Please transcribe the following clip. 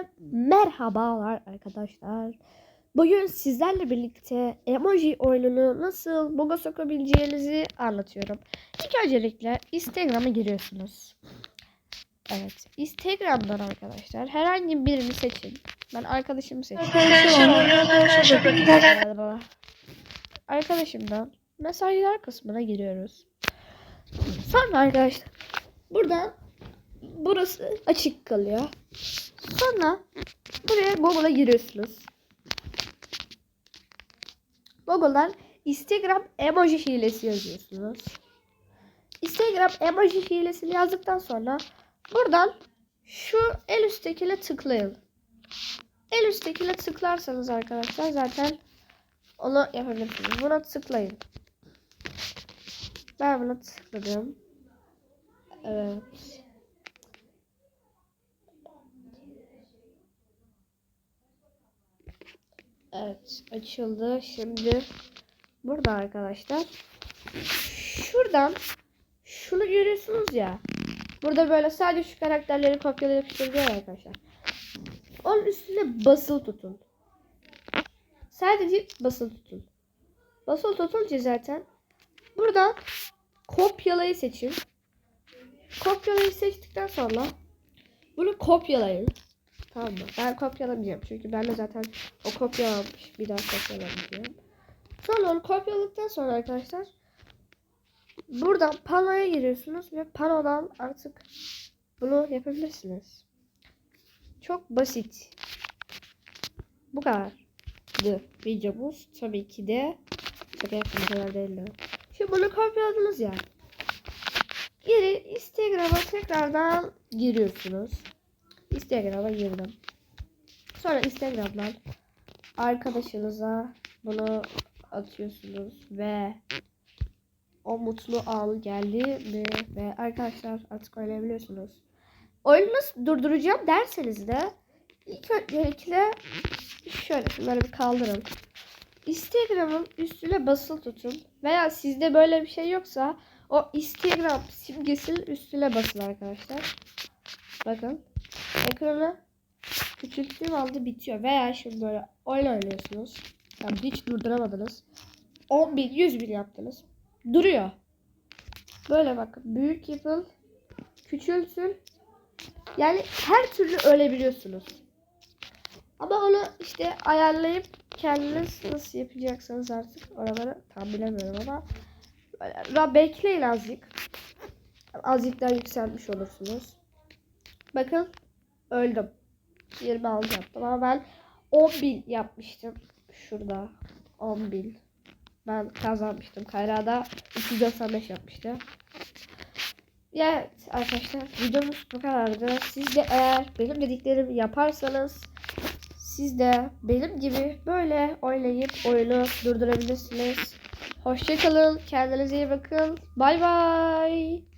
Hepinize merhabalar arkadaşlar. Bugün sizlerle birlikte emoji oyununu nasıl buga sokabileceğinizi anlatıyorum. İlk öncelikle Instagram'a giriyorsunuz. Evet, Instagram'dan arkadaşlar herhangi birini seçin. Ben arkadaşımı seçiyorum. Arkadaşımdan mesajlar kısmına giriyoruz. Sonra arkadaşlar buradan burası açık kalıyor. Sonra buraya Google'a giriyorsunuz. Google'dan Instagram emoji hilesi yazıyorsunuz. Instagram emoji hilesini yazdıktan sonra buradan şu el üsttekine tıklayın. El üsttekine tıklarsanız arkadaşlar zaten onu yapabilirsiniz. Buna tıklayın. Ben buna tıkladım. Evet. Evet açıldı. Şimdi burada arkadaşlar şuradan şunu görüyorsunuz ya. Burada böyle sadece şu karakterleri kopyalayıp yapıştırıyor ya arkadaşlar. Onun üstüne basılı tutun. Sadece basılı tutun. Basılı tutunca zaten buradan kopyalayı seçin. Kopyalayı seçtikten sonra bunu kopyalayın. Tamam mı? Ben kopyalamayacağım. Çünkü ben de zaten o kopyalanmış. Bir daha kopyalamayacağım. Sonra onu kopyaladıktan sonra arkadaşlar buradan panoya giriyorsunuz ve panodan artık bunu yapabilirsiniz. Çok basit. Bu kadardı videomuz. Tabii ki de çok yakın kadar değil de. Şimdi bunu kopyaladınız ya. Geri Instagram'a tekrardan giriyorsunuz. Instagram'a girdim. Sonra Instagram'dan arkadaşınıza bunu atıyorsunuz ve o mutlu an geldi mi ve arkadaşlar artık oynayabiliyorsunuz. Oyunu durduracağım derseniz de ilk öncelikle şöyle şunları bir kaldırın. Instagram'ın üstüne basılı tutun veya sizde böyle bir şey yoksa o Instagram simgesinin üstüne basın arkadaşlar. Bakın ekranı küçülttüğüm anda bitiyor. Veya şimdi böyle oyun oynuyorsunuz. Yani hiç durduramadınız. 10 bin, 100 bin yaptınız. Duruyor. Böyle bakın. Büyük yapın. Küçültün. Yani her türlü ölebiliyorsunuz. Ama onu işte ayarlayıp kendiniz nasıl yapacaksınız artık oraları tam bilemiyorum ama böyle bekleyin azıcık. Azıcık daha yükselmiş olursunuz. Bakın öldüm. 26 yaptım ama ben 10 bin yapmıştım. Şurada 10 bin. Ben kazanmıştım. Kayra'da 295 yapmıştı. Evet arkadaşlar videomuz bu kadardı. Siz de eğer benim dediklerimi yaparsanız siz de benim gibi böyle oynayıp oyunu durdurabilirsiniz. Hoşçakalın. Kendinize iyi bakın. Bay bay.